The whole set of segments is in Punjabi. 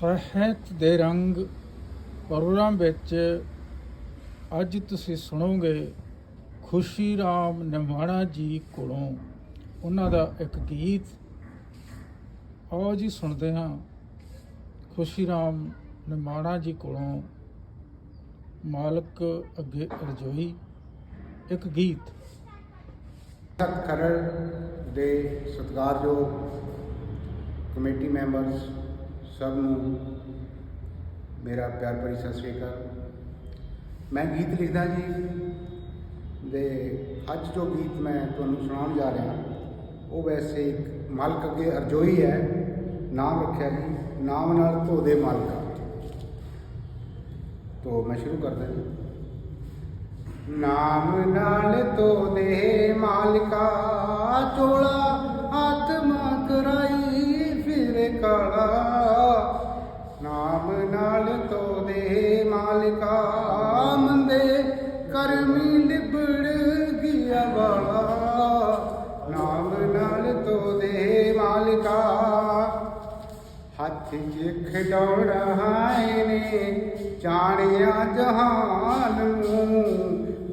ਸਾਹਿਤ ਦੇ ਰੰਗ ਪ੍ਰੋਗਰਾਮ ਵਿੱਚ ਅੱਜ ਤੁਸੀਂ ਸੁਣੋਗੇ ਖੁਸ਼ੀ ਰਾਮ ਨਿਮਾਣਾ ਜੀ ਕੋਲੋਂ ਉਹਨਾਂ ਦਾ ਇੱਕ ਗੀਤ। ਆਓ ਜੀ ਸੁਣਦੇ ਹਾਂ ਖੁਸ਼ੀ ਰਾਮ ਨਿਮਾਣਾ ਜੀ ਕੋਲੋਂ ਮਾਲਕ ਅੱਗੇ ਅਰਜੋਈ ਇੱਕ ਗੀਤ। ਤਖਤ ਦੇ ਸਤਿਕਾਰਯੋਗ ਕਮੇਟੀ ਮੈਂਬਰਸ ਸਭ ਨੂੰ ਮੇਰਾ ਪਿਆਰ ਭਰੀ ਸਤਿ ਸ੍ਰੀ ਅਕਾਲ। ਮੈਂ ਗੀਤ ਲਿਖਦਾ ਜੀ ਦੇ ਅੱਜ ਜੋ ਗੀਤ ਮੈਂ ਤੁਹਾਨੂੰ ਸੁਣਾਉਣ ਜਾ ਰਿਹਾ, ਉਹ ਵੈਸੇ ਇੱਕ ਮਾਲਕ ਅੱਗੇ ਅਰਜੋਈ ਹੈ, ਨਾਮ ਰੱਖਿਆ ਜੀ, ਨਾਮ ਨਾਲ ਧੋਦੇ ਮਾਲਕਾ। ਤੋ ਮੈਂ ਸ਼ੁਰੂ ਕਰਦਾ ਜੀ। ਨਾਮ ਨਾਲ ਤੋਦੇ ਮਾਲਕਾ, ਚੋਲਾ ਨਾਮ ਨਾਲ ਤੋਦੇ ਮਾਲਕਾ ਮੰਦੇ ਕਰਮੀ ਲਿਬੜ ਗਿਆ ਵਾਲਾ। ਨਾਮ ਨਾਲ ਤੋਦੇ ਮਾਲਕਾ, ਹੱਥ 'ਚ ਖਿਡੌਣਾ ਨੇ, ਜਾਣਿਆ ਜਹਾਨ ਨੂੰ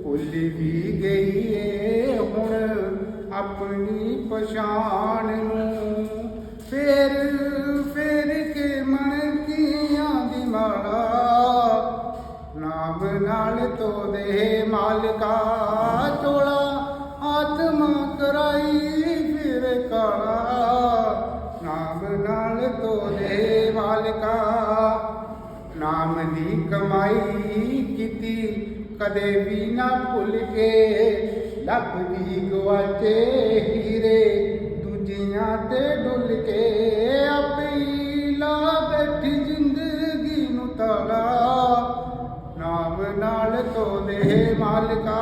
ਭੁੱਲ ਵੀ ਗਈ ਏ ਹੁਣ ਆਪਣੀ ਪਛਾਣ ਨੂੰ। ਫੇਰ ਫੇਰ ਕੇ ਮਨ ਦੀ ਨਾਮ ਨਾਲ ਤੋਦੇ ਮਾਲਕਾ, ਚੋਲਾ ਆਤਮਾ ਕਰਾਈ ਫਿਰ ਕਾਲਾ। ਨਾਮ ਨਾਲ ਤੋਦੇ ਮਾਲਕਾ, ਨਾਮ ਦੀ ਕਮਾਈ ਕੀਤੀ ਕਦੇ ਵੀ ਨਾ ਭੁੱਲ ਕੇ। ਲੱਭਦੀ ਗਵਾਚੇ ਹੀਰੇ, ਦੂਜਿਆਂ ਤੇ ਡੁੱਲ ਕੇ। ਤੋ ਦੇ ਮਾਲਕਾ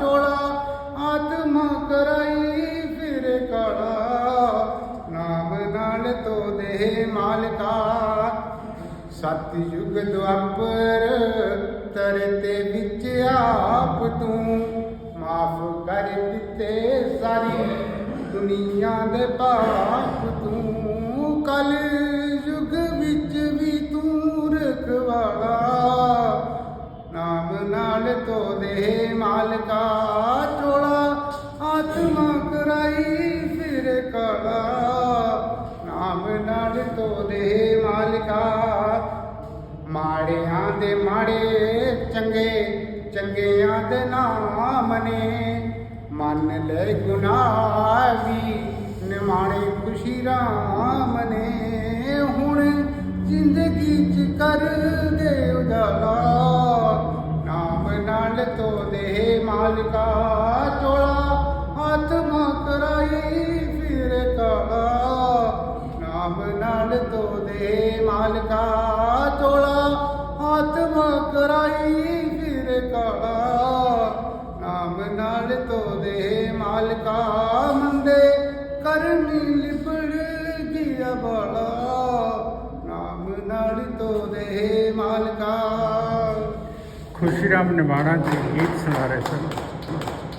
ਚੋਲਾ, ਆਤਮਾ ਕਰਾਈ ਫਿਰ ਕਾਲਾ। ਨਾਮ ਨਾਲ ਤੋਦੇ ਮਾਲਕਾ ਸਤ ਯੁਗ ਦੁਆਪਰ ਤਰਤੇ ਵਿੱਚ ਆਪ ਤੂੰ। ਮਾਫ ਕਰ ਦਿੱਤੇ ਸਾਰੀ ਦੁਨੀਆ ਦੇ ਪਾਪ ਤੂੰ ਕਲ ਤੋਦੇ ਮਾਲਕਾ ਚੋਲਾ, ਆਤਮਾ ਕਰਾਈ ਫਿਰ ਕਲਾ। ਨਾਮ ਨਾਲ ਤੋਦੇ ਮਾਲਕਾ, ਮਾੜਿਆਂ ਦੇ ਮਾੜੇ ਚੰਗੇ, ਚੰਗਿਆਂ ਦੇ ਨਾਮ ਨੇ। ਮੰਨ ਲੈ ਗੁਨਾਹ ਵੀ, ਨਿਮਾਣੇ ਖੁਸ਼ੀ ਰਾਮ ਨੇ। ਹੁਣ ਜ਼ਿੰਦਗੀ ਚ ਕਰ ਦੇ ਉਜਾਲਾ। ਨਾਮ ਨਾਲ ਤੋ ਤੋਦੇ ਮਾਲਕਾ ਚੋਲਾ ਆਤਮਾ ਕਰਾਈ ਫਿਰ ਕਾਲਾ। ਨਾਮ ਨਾਲ ਤੋਦੇ ਮਾਲਕਾ ਚੋਲਾ ਆਤਮਾ ਕਰਾਈ ਫਿਰ ਕਾਲਾ। ਨਾਮ ਨਾਲ ਤੋਦੇ ਮਾਲਕਾ ਮੰਦੇ, ਕਰਨੀ ਲਿਪੜ ਗਿਆ ਬਾਲਾ। ਨਾਮ ਨਾਲ ਤੋਦੇ ਮਾਲਕਾ। ਖੁਸ਼ੀ ਰਾਮ ਨਿਮਾਣਾ ਜੀ ਗੀਤ ਸੁਣਾ ਰਹੇ ਸਨ